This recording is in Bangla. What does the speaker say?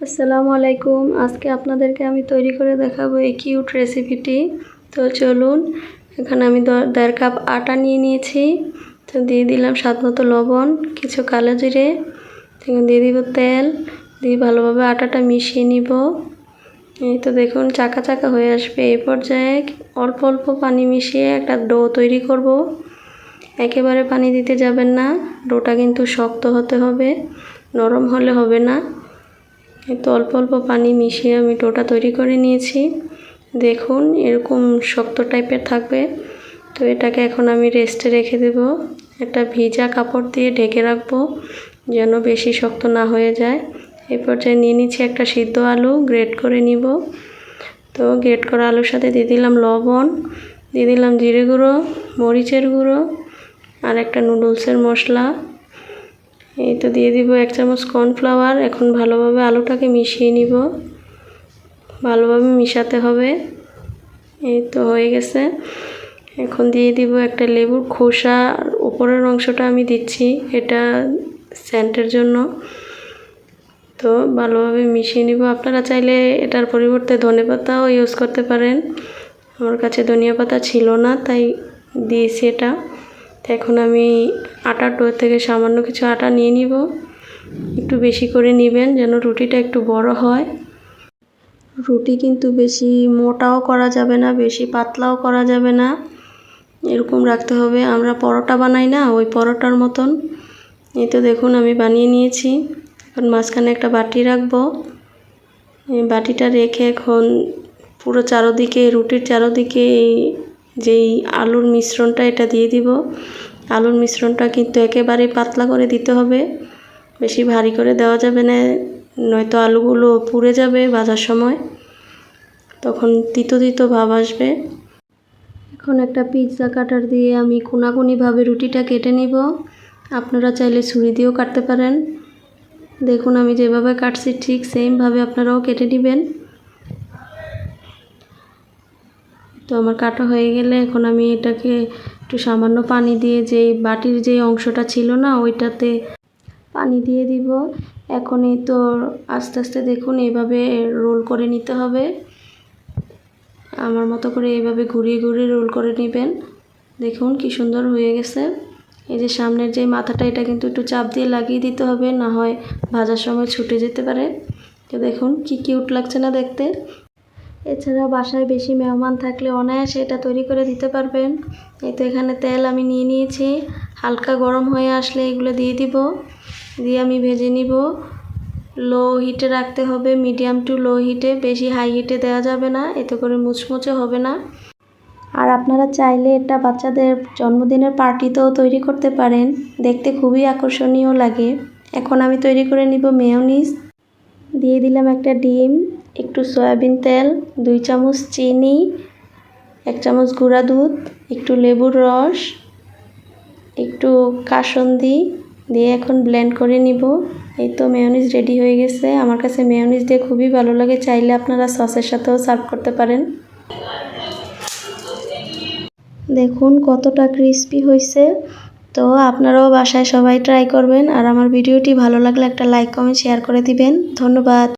আসসালামু আলাইকুম। আজকে আপনাদেরকে আমি তৈরি করে দেখাবো এই কিউট রেসিপিটি। তো চলুন, এখানে আমি দেড় কাপ আটা নিয়ে নিয়েছি। তো দিয়ে দিলাম স্বাদ মতো লবণ, কিছু কালো জিরে দিয়ে দিব তেল, দিয়ে ভালোভাবে আটাটা মিশিয়ে নিব। এই তো দেখুন, চাকা চাকা হয়ে আসবে। এই পর্যায়ে অল্প অল্প পানি মিশিয়ে একটা ডো তৈরি করব। একেবারে পানি দিতে যাবেন না। ডোটা কিন্তু শক্ত হতে হবে, নরম হলে হবে না। তো অল্প অল্প পানি মিশিয়ে আমি ডোটা তৈরি করে নিয়েছি। দেখুন, এরকম শক্ত টাইপের থাকবে। তো এটাকে এখন আমি রেস্টে রেখে দেব। একটা ভিজা কাপড় দিয়ে ঢেকে রাখব যেন বেশি শক্ত না হয়ে যায়। এই পর্যায়ে নিয়ে নিচ্ছি একটা সিদ্ধ আলু, গ্রেট করে নিব। তো গ্রেট করা আলুর সাথে দিয়ে দিলাম লবণ, দিয়ে দিলাম জিরে গুঁড়ো, মরিচের গুঁড়ো আর একটা নুডলসের মশলা। এই তো দিয়ে দিব এক চামচ কর্নফ্লাওয়ার। এখন ভালোভাবে আলুটাকে মিশিয়ে নিব। ভালোভাবে মিশাতে হবে। এই তো হয়ে গেছে। এখন দিয়ে দিব একটা লেবুর খোসা। উপরের অংশটা আমি দিচ্ছি এটা স্যান্টের জন্য। তো ভালোভাবে মিশিয়ে নিব। আপনারা চাইলে এটার পরিবর্তে ধনে পাতাও ইউজ করতে পারেন। আমার কাছে ধনিয়া পাতা ছিল না, তাই দিয়েছি এটা। তো এখন আমি আটার ডো থেকে সামান্য কিছু আটা নিয়ে নিব। একটু বেশি করে নেবেন যেন রুটিটা একটু বড় হয়। রুটি কিন্তু বেশি মোটাও করা যাবে না, বেশি পাতলাও করা যাবে না। এরকম রাখতে হবে। আমরা পরোটা বানাই না, ওই পরোটার মতন। এই তো দেখুন, আমি বানিয়ে নিয়েছি। এখন মাঝখানে একটা বাটি রাখব। বাটিটা রেখে এখন পুরো চারোদিকে, রুটির চারোদিকে এই যেই আলুর মিশ্রণটা এটা দিয়ে দিব। আলুর মিশ্রণটা কিন্তু একেবারে পাতলা করে দিতে হবে। বেশি ভারী করে দেওয়া যাবে না, নয়তো আলুগুলো পুড়ে যাবে ভাজার সময়। তখন তিতো তিতো ভাব আসবে। এখন একটা পিৎজা কাটার দিয়ে আমি কোনাকুনিভাবে রুটিটা কেটে নিব। আপনারা চাইলে ছুরি দিয়েও কাটতে পারেন। দেখুন, আমি যেভাবে কাটছি ঠিক সেমভাবে আপনারাও কেটে নেবেন। তো আমার কাটা হয়ে গেলে এখন আমি এটাকে একটু সামান্য পানি দিয়ে যেই বাটির যে অংশটা ছিল না, ওইটাতে পানি দিয়ে দিব। এখন এই তো আস্তে আস্তে দেখুন এইভাবে রোল করে নিতে হবে। আমার মতো করে এইভাবে ঘুরিয়ে ঘুরিয়ে রোল করে নেবেন। দেখুন কি সুন্দর হয়ে গেছে। এই যে সামনের যে মাথাটা, এটা কিন্তু একটু চাপ দিয়ে লাগিয়ে দিতে হবে, না হয় ভাজার সময় ছুটে যেতে পারে। তো দেখুন কি কিউট লাগছে না দেখতে। এছাড়া বাসায় বেশি মেহমান থাকলে অনায়াসে এটা তৈরি করে দিতে পারবেন। এই তো এখানে তেল আমি নিয়ে নিয়েছি। হালকা গরম হয়ে আসলে এগুলো দিয়ে দিব। দিয়ে আমি ভেজে নিব। লো হিটে রাখতে হবে। মিডিয়াম টু লো হিটে। বেশি হাই হিটে দেওয়া যাবে না। এতে করে মুচমুচে হবে না। আর আপনারা চাইলে এটা বাচ্চাদের জন্মদিনের পার্টিতেও তৈরি করতে পারেন। দেখতে খুবই আকর্ষণীয় লাগে। এখন আমি তৈরি করে নিব মেয়োনিজ। দিয়ে দিলাম একটা ডিম, একটু সয়াবিন তেল, দুই চামচ চিনি, এক চামচ গুঁড়া দুধ, একটু লেবুর রস, একটু কাসন্দি দিয়ে এখন ব্লেন্ড করে নিব। এই তো মেয়নিজ রেডি হয়ে গেছে। আমার কাছে মেয়নিজ দিয়ে খুবই ভালো লাগে। চাইলে আপনারা সসের সাথেও সার্ভ করতে পারেন। দেখুন কতটা ক্রিস্পি হয়েছে। তো আপনারাও বাসায় সবাই ট্রাই করবেন। আর আমার ভিডিওটি ভালো লাগলে একটা লাইক কমেন্ট শেয়ার করে দিবেন। ধন্যবাদ।